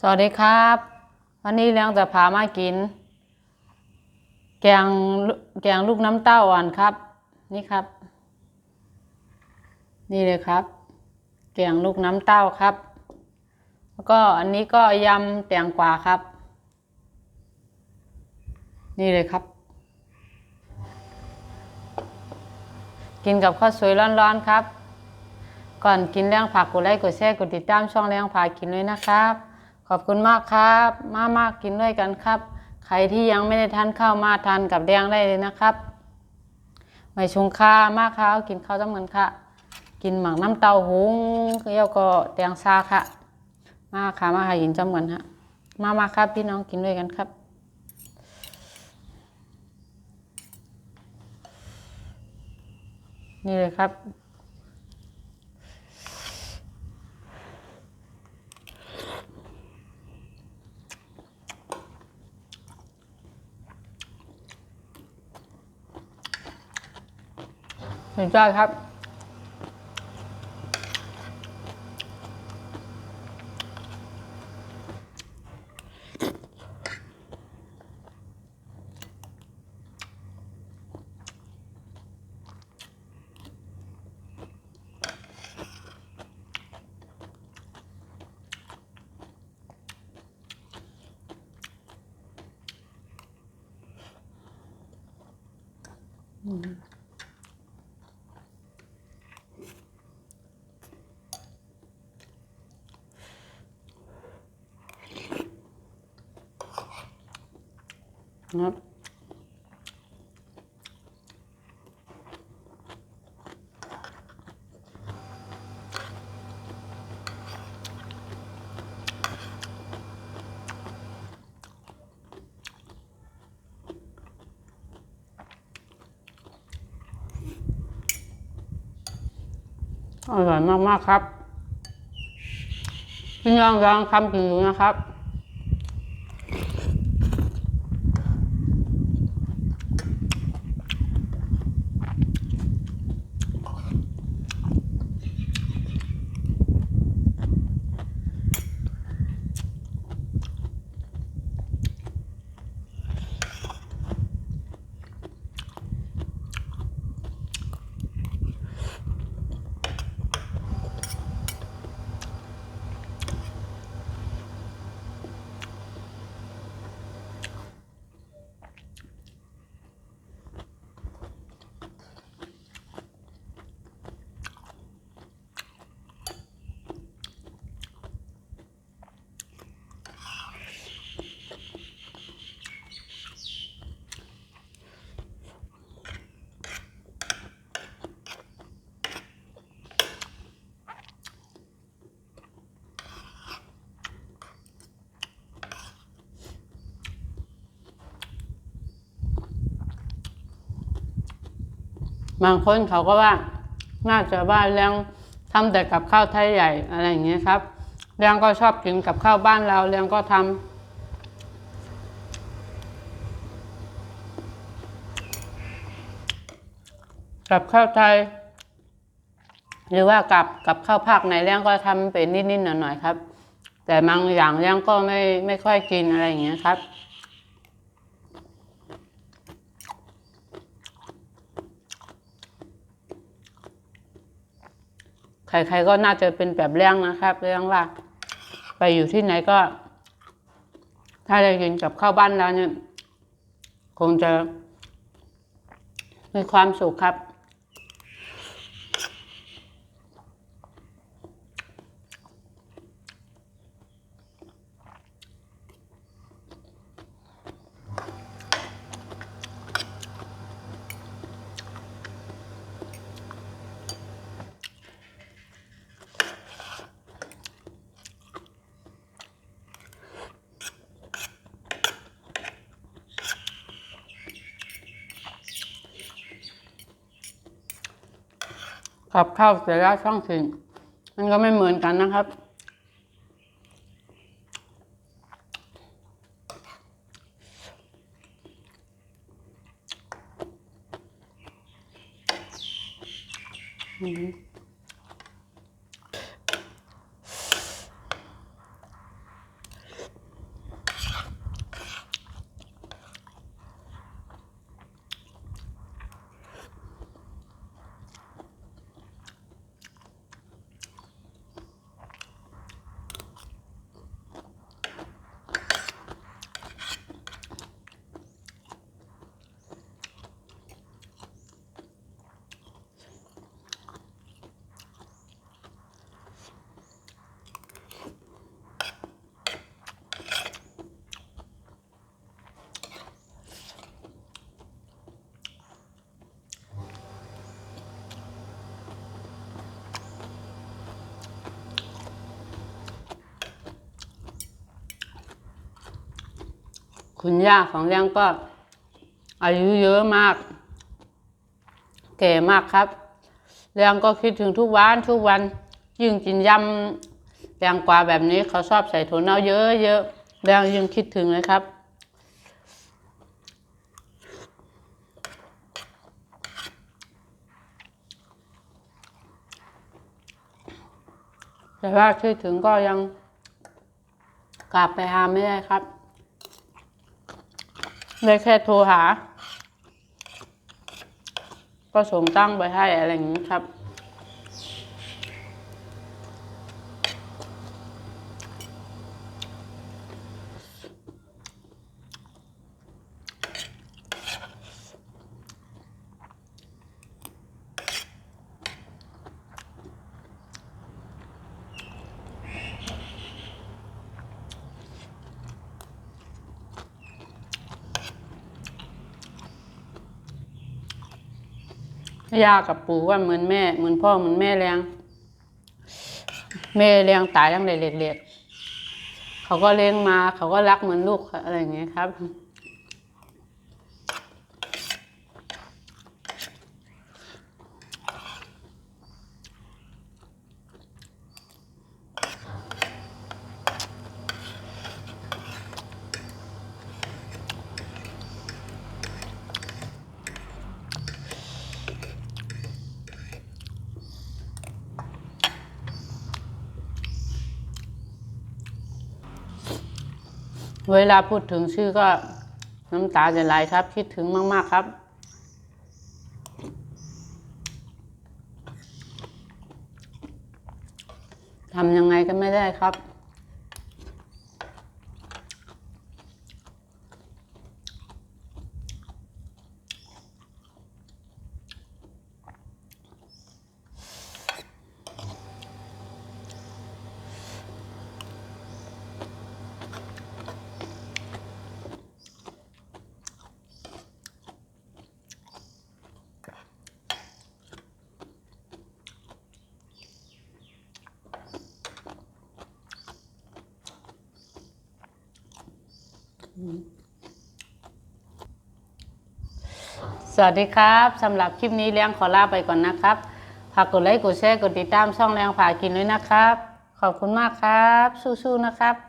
สวัสดีครับ วันนี้เลี้ยงจะพามากิน แกงแกงลูกน้ำเต้าอ่อนครับ นี่ครับ นี่เลยครับ แกงลูกน้ำเต้าครับ แล้วก็อันนี้ก็ยำแตงกวาครับ นี่เลยครับ กินกับข้าวสวยร้อนๆครับ ก่อนกินเรื่องผักกดไลค์กดแชร์กดติดตามช่องเลี้ยงผักกินด้วยนะครับ ขอบคุณมากครับ มามากกินด้วยกันครับ ใครที่ยังไม่ได้ทานข้าวมาทานกับแดงได้เลยนะครับไม่ชงค่ามากครับกินข้าวจ้ำเหมือนค่ะ กินหมักน้ำเต้าหุงเกี่ยวก็แตงซาค่ะ มาค่ะมาค่ะกินจ้ำเหมือนฮะมามาครับพี่น้องกินด้วยกันครับนี่เลยครับ สุดยอดครับ ครับอร่อยมาก ๆ ครับพี่น้องลองทำกินดูนะครับ บางคนเขาก็ว่าน่าจะว่าเลี้ยงทำแต่กับข้าวไทยใหญ่อะไรอย่างเงี้ยครับเลี้ยงก็ชอบกินกับข้าวบ้านเราเลี้ยงก็ทำกับข้าวไทย หรือว่ากับกับข้าวภาคไหนเลี้ยงก็ทำเป็นนิดๆหน่อยๆครับ แต่บางอย่างเลี้ยงก็ไม่ไม่ค่อยกินอะไรอย่างเงี้ยครับ ใครๆก็น่าจะเป็นแบบเลี้ยงนะครับเลี้ยงว่า ไปอยู่ที่ไหนก็ ถ้าได้กินกับข้าวบ้านแล้วเนี่ย คงจะมีความสุขครับ กับข้าวแต่ละช่องถิ่นมันก็ไม่เหมือนกันนะครับ อืม คุณย่าของเลี้ยงก็ อายุเยอะมาก แก่มากครับเลี้ยงก็คิดถึงทุกวันทุกวัน ยิ่งกินยำแตงกวาแบบนี้เขาชอบใส่ถั่วเน่าเยอะเยอะๆเลี้ยงยิ่งคิดถึงเลยครับแต่ว่าคิดถึงก็ยังกลับไปหาไม่ได้ครับ ได้แค่โทรหา ก็ส่งตั้งไปให้อะไรอย่างนี้ครับ ย่ากับปู่ว่าเหมือนแม่ เหมือนพ่อเหมือนแม่เลี้ยงแม่เลี้ยงตายตั้งแต่เล็กๆ เขาก็เลี้ยงมา เขาก็รักเหมือนลูกอะไรอย่างเงี้ยครับ เวลาพูดถึงชื่อก็น้ำตาจะไหลครับ คิดถึงมาก ๆ ครับ ทำยังไงก็ไม่ได้ครับ สวัสดีครับสำหรับคลิปนี้เลี้ยงขอลาไปก่อนนะครับฝากกดไลค์กดแชร์กดติดตามช่องแรงผากินด้วยนะครับ ขอบคุณมากครับ สู้ๆนะครับ